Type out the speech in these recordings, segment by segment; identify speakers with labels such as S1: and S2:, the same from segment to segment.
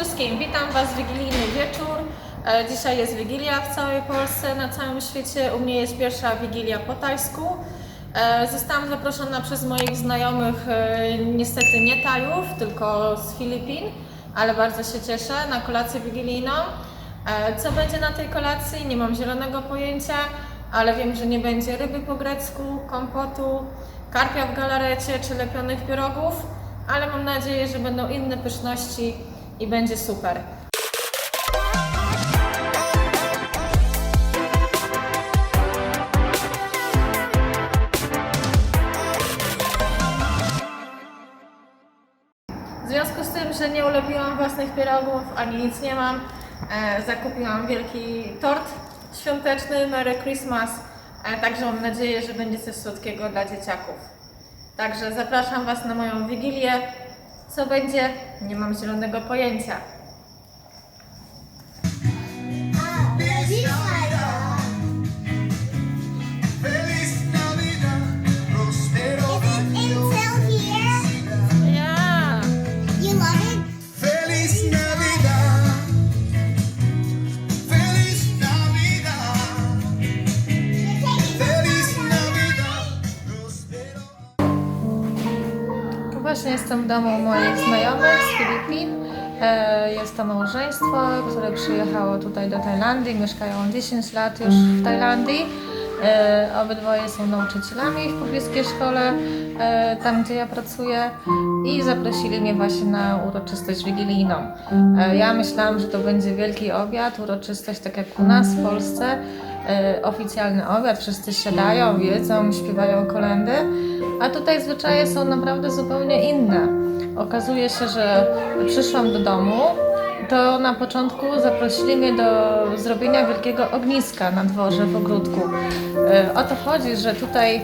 S1: wszystkim, witam Was w wigilijny wieczór. E, Dzisiaj jest Wigilia w całej Polsce, na całym świecie. U mnie jest pierwsza Wigilia po tajsku. E, Zostałam zaproszona przez moich znajomych, e, niestety nie Tajów, tylko z Filipin, ale bardzo się cieszę, na kolację wigilijną. Co będzie na tej kolacji? Nie mam zielonego pojęcia, ale wiem, że nie będzie ryby po grecku, kompotu, karpia w galarecie czy lepionych pierogów, ale mam nadzieję, że będą inne pyszności i będzie super. W związku z tym, że nie ulepiłam własnych pierogów, ani nic nie mam, e, zakupiłam wielki tort świąteczny Merry Christmas, e, także mam nadzieję, że będzie coś słodkiego dla dzieciaków. Także zapraszam Was na moją wigilię. Co będzie? Nie mam zielonego pojęcia. Jestem w domu moich znajomych z Filipin. E, Jest to małżeństwo, które przyjechało tutaj do Tajlandii. Mieszkają 10 lat już w Tajlandii. E, Obydwoje są nauczycielami w pobliskiej szkole, e, tam gdzie ja pracuję i zaprosili mnie właśnie na uroczystość wigilijną. Ja myślałam, że to będzie wielki obiad, uroczystość tak jak u nas w Polsce. Oficjalny obiad, wszyscy siadają, jedzą, śpiewają kolendy, a tutaj zwyczaje są naprawdę zupełnie inne. Okazuje się, że przyszłam do domu, to na początku zaprosili mnie do zrobienia wielkiego ogniska na dworze w ogródku. E, O to chodzi, że tutaj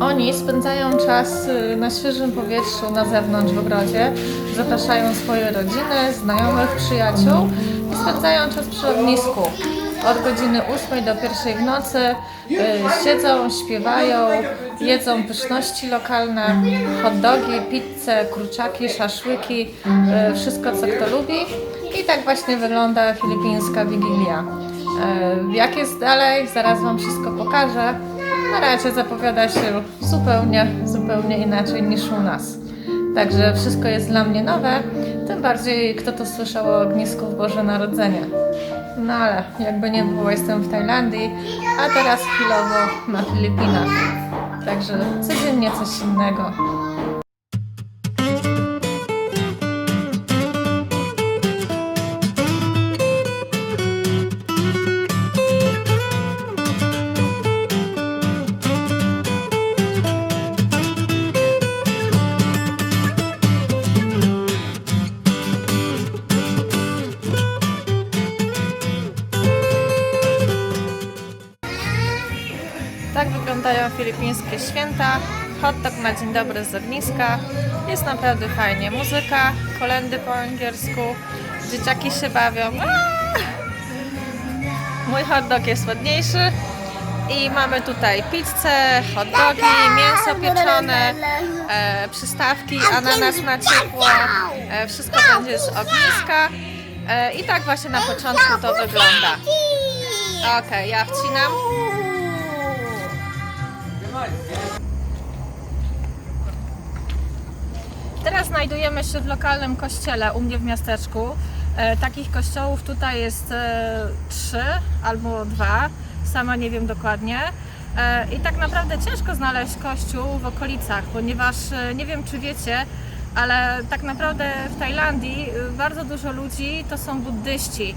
S1: oni spędzają czas y, na świeżym powietrzu na zewnątrz w ogrodzie, zapraszają swoje rodziny, znajomych, przyjaciół i spędzają czas przy ognisku. Od godziny 8 do 1 w nocy y, siedzą, śpiewają, jedzą pyszności lokalne, hot dogi, pizzę, kurczaki, szaszłyki, y, wszystko co kto lubi. I tak właśnie wygląda filipińska wigilia. E, Jak jest dalej, zaraz Wam wszystko pokażę. Na razie zapowiada się zupełnie, zupełnie inaczej niż u nas. Także wszystko jest dla mnie nowe, tym bardziej kto to słyszał o ognisku w Boże Narodzenie. No ale jakby nie było, jestem w Tajlandii, a teraz chwilowo na Filipinach. Także codziennie coś innego. Filipińskie święta. Hot dog na dzień dobry z ogniska. Jest naprawdę fajnie. Muzyka, kolendy po angielsku. Dzieciaki się bawią. Aaa! Mój hot dog jest ładniejszy. I mamy tutaj pizzę, hot dogi, mięso pieczone, e, przystawki, ananas na ciepło. E, wszystko będzie z ogniska. E, I tak właśnie na początku to wygląda. Okej, ja wcinam. Teraz znajdujemy się w lokalnym kościele u mnie w miasteczku. E, takich kościołów tutaj jest e, trzy albo dwa, sama nie wiem dokładnie. E, I tak naprawdę ciężko znaleźć kościół w okolicach, ponieważ nie wiem czy wiecie, ale tak naprawdę w Tajlandii bardzo dużo ludzi to są buddyści.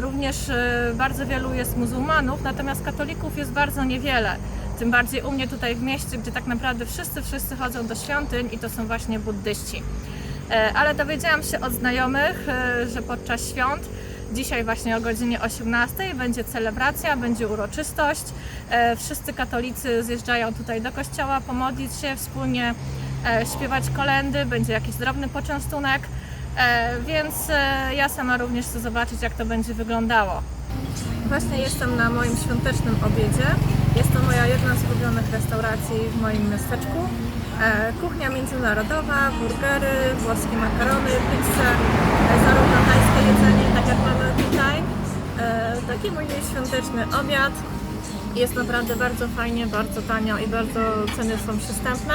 S1: Również bardzo wielu jest muzułmanów, natomiast katolików jest bardzo niewiele. Tym bardziej u mnie tutaj w mieście, gdzie tak naprawdę wszyscy, wszyscy chodzą do świątyń i to są właśnie buddyści. E, Ale dowiedziałam się od znajomych, e, że podczas świąt, dzisiaj właśnie o godzinie 18 będzie celebracja, będzie uroczystość. E, Wszyscy katolicy zjeżdżają tutaj do kościoła, pomodlić się wspólnie, śpiewać kolendy, będzie jakiś drobny poczęstunek. Więc ja sama również chcę zobaczyć, jak to będzie wyglądało. Właśnie jestem na moim świątecznym obiedzie. Jest to moja jedna z ulubionych restauracji w moim miasteczku. E, Kuchnia międzynarodowa, burgery, włoskie makarony, pizzę, e, zarówno tajskie jedzenie, tak jak mamy tutaj. E, Taki mój świąteczny obiad. Jest naprawdę bardzo fajnie, bardzo tanio i bardzo ceny są przystępne.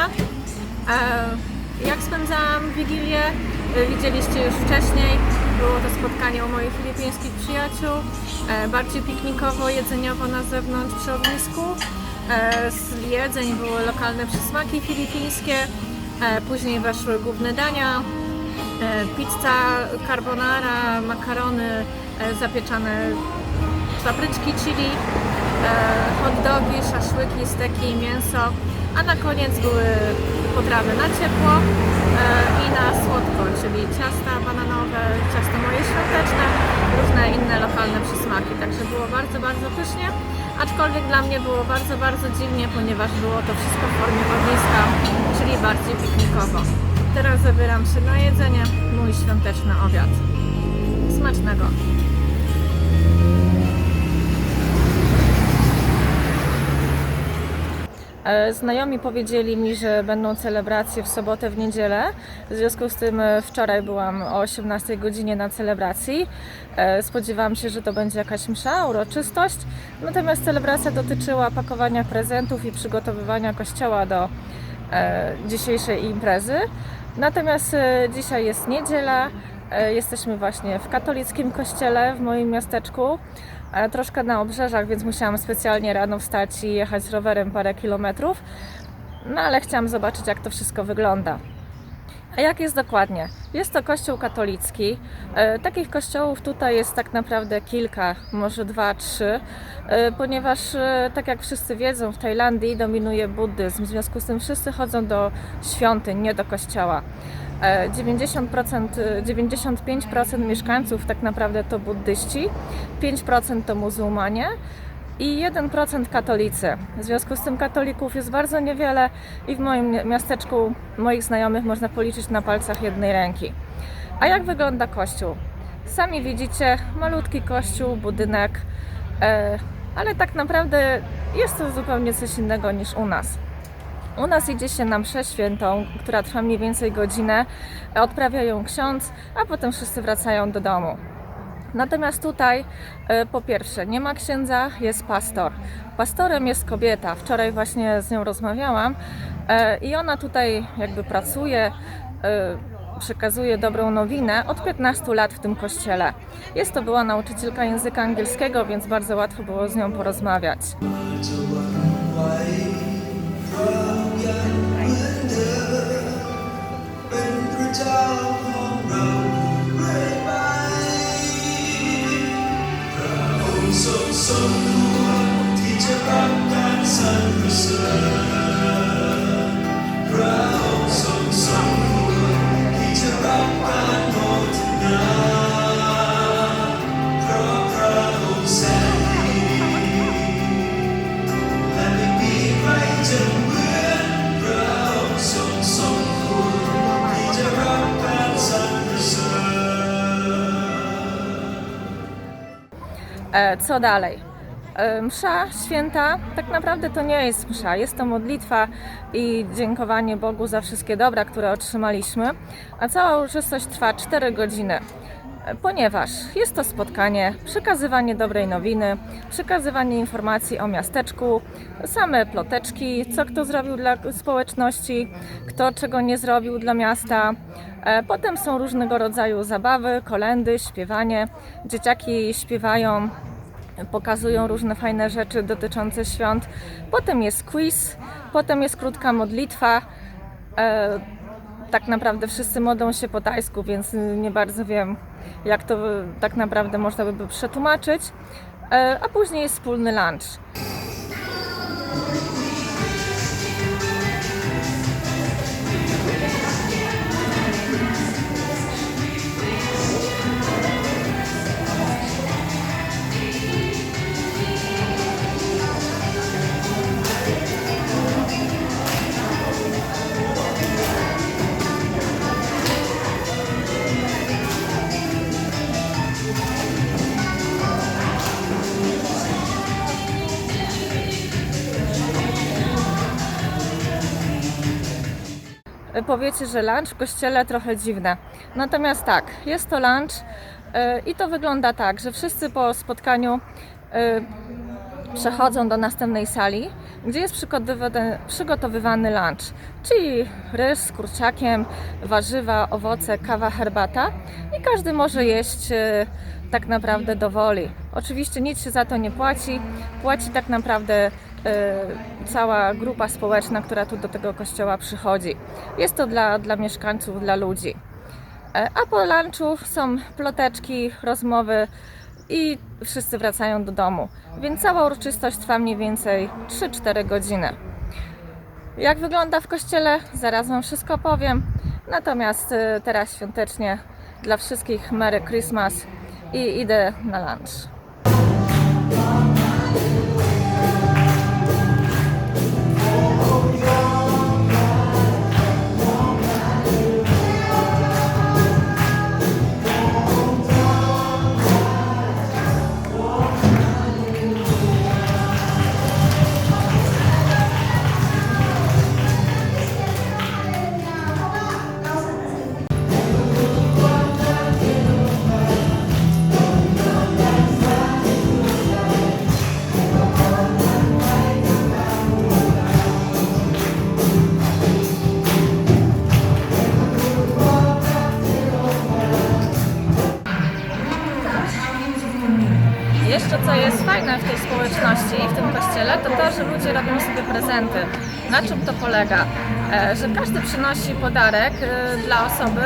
S1: Jak spędzałam Wigilię, widzieliście już wcześniej. Było to spotkanie u moich filipińskich przyjaciół. E, Bardziej piknikowo, jedzeniowo na zewnątrz przy ognisku. E, Z jedzeń były lokalne przysmaki filipińskie. E, Później weszły główne dania. Pizza, carbonara, makarony zapieczane papryczki chili, hot dogi, szaszłyki, steki, mięso, a na koniec były potrawy na ciepło e, i na słodko, czyli ciasta bananowe, ciasto moje świąteczne, różne inne lokalne przysmaki. Także było bardzo, bardzo pysznie, aczkolwiek dla mnie było bardzo, bardzo dziwnie, ponieważ było to wszystko w formie ogniska, czyli bardziej piknikowo. Teraz zabieram się na jedzenie, mój świąteczny obiad. Smacznego! Znajomi powiedzieli mi, że będą celebracje w sobotę, w niedzielę. W związku z tym e, wczoraj byłam o 18 godzinie na celebracji. E, Spodziewałam się, że to będzie jakaś msza, uroczystość. Natomiast celebracja dotyczyła pakowania prezentów i przygotowywania kościoła do e, dzisiejszej imprezy. Natomiast e, dzisiaj jest niedziela. E, Jesteśmy właśnie w katolickim kościele w moim miasteczku, e, troszkę na obrzeżach, więc musiałam specjalnie rano wstać i jechać rowerem parę kilometrów. No ale chciałam zobaczyć, jak to wszystko wygląda. A jak jest dokładnie? Jest to kościół katolicki. E, Takich kościołów tutaj jest tak naprawdę kilka, może dwa, trzy, e, ponieważ, e, tak jak wszyscy wiedzą, w Tajlandii dominuje buddyzm. W związku z tym wszyscy chodzą do świątyń, nie do kościoła. E, 90%, e, 95% mieszkańców tak naprawdę to buddyści, 5% to muzułmanie i 1% katolicy. W związku z tym katolików jest bardzo niewiele i w moim mi- miasteczku moich znajomych można policzyć na palcach jednej ręki. A jak wygląda kościół? Sami widzicie, malutki kościół, budynek, e, ale tak naprawdę jest to zupełnie coś innego niż u nas. U nas idzie się na mszę świętą, która trwa mniej więcej godzinę, odprawia ją ksiądz, a potem wszyscy wracają do domu. Natomiast tutaj, e, po pierwsze, nie ma księdza, jest pastor. Pastorem jest kobieta. Wczoraj właśnie z nią rozmawiałam e, i ona tutaj jakby pracuje, e, przekazuje dobrą nowinę od 15 lat w tym kościele. Jest to była nauczycielka języka angielskiego, więc bardzo łatwo było z nią porozmawiać. ท
S2: รงสมควรที่จะรับการสรรเสริญ
S1: Co dalej? E, Msza święta tak naprawdę to nie jest msza, jest to modlitwa i dziękowanie Bogu za wszystkie dobra, które otrzymaliśmy, a cała uroczystość trwa 4 godziny. Ponieważ jest to spotkanie, przekazywanie dobrej nowiny, przekazywanie informacji o miasteczku, same ploteczki, co kto zrobił dla społeczności, kto czego nie zrobił dla miasta. E, Potem są różnego rodzaju zabawy, kolendy, śpiewanie. Dzieciaki śpiewają, pokazują różne fajne rzeczy dotyczące świąt. Potem jest quiz, potem jest krótka modlitwa. E, tak naprawdę wszyscy modlą się po tajsku, więc nie bardzo wiem, jak to tak naprawdę można by przetłumaczyć. E, a później jest wspólny lunch. Powiecie, że lunch w kościele trochę dziwne. Natomiast tak, jest to lunch y, i to wygląda tak, że wszyscy po spotkaniu y, przechodzą do następnej sali, gdzie jest przygotowywany, lunch, czyli ryż z kurczakiem, warzywa, owoce, kawa, herbata i każdy może jeść y, tak naprawdę do woli. Oczywiście nic się za to nie płaci, płaci tak naprawdę cała grupa społeczna, która tu do tego kościoła przychodzi. Jest to dla, dla mieszkańców, dla ludzi. E, A po lunchu są ploteczki, rozmowy i wszyscy wracają do domu. Więc cała uroczystość trwa mniej więcej 3-4 godziny. Jak wygląda w kościele? Zaraz Wam wszystko powiem. Natomiast y, teraz świątecznie dla wszystkich Merry Christmas i idę na lunch. Fajne w tej społeczności i w tym kościele, to to, że ludzie robią sobie prezenty. Na czym to polega? E, że każdy przynosi podarek e, dla osoby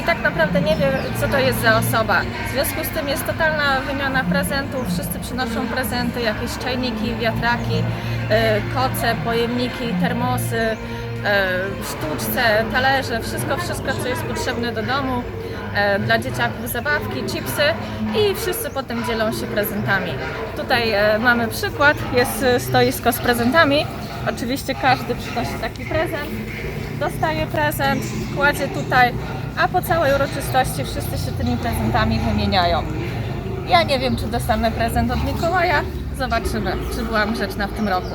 S1: i tak naprawdę nie wie, co to jest za osoba. W związku z tym jest totalna wymiana prezentów, wszyscy przynoszą prezenty, jakieś czajniki, wiatraki, e, koce, pojemniki, termosy, sztuczce, talerze, wszystko, wszystko, co jest potrzebne do domu dla dzieciaków zabawki, chipsy i wszyscy potem dzielą się prezentami. Tutaj e, mamy przykład, jest e, stoisko z prezentami. Oczywiście każdy przynosi taki prezent, dostaje prezent, kładzie tutaj, a po całej uroczystości wszyscy się tymi prezentami wymieniają. Ja nie wiem, czy dostanę prezent od Mikołaja. Zobaczymy, czy byłam grzeczna w tym roku.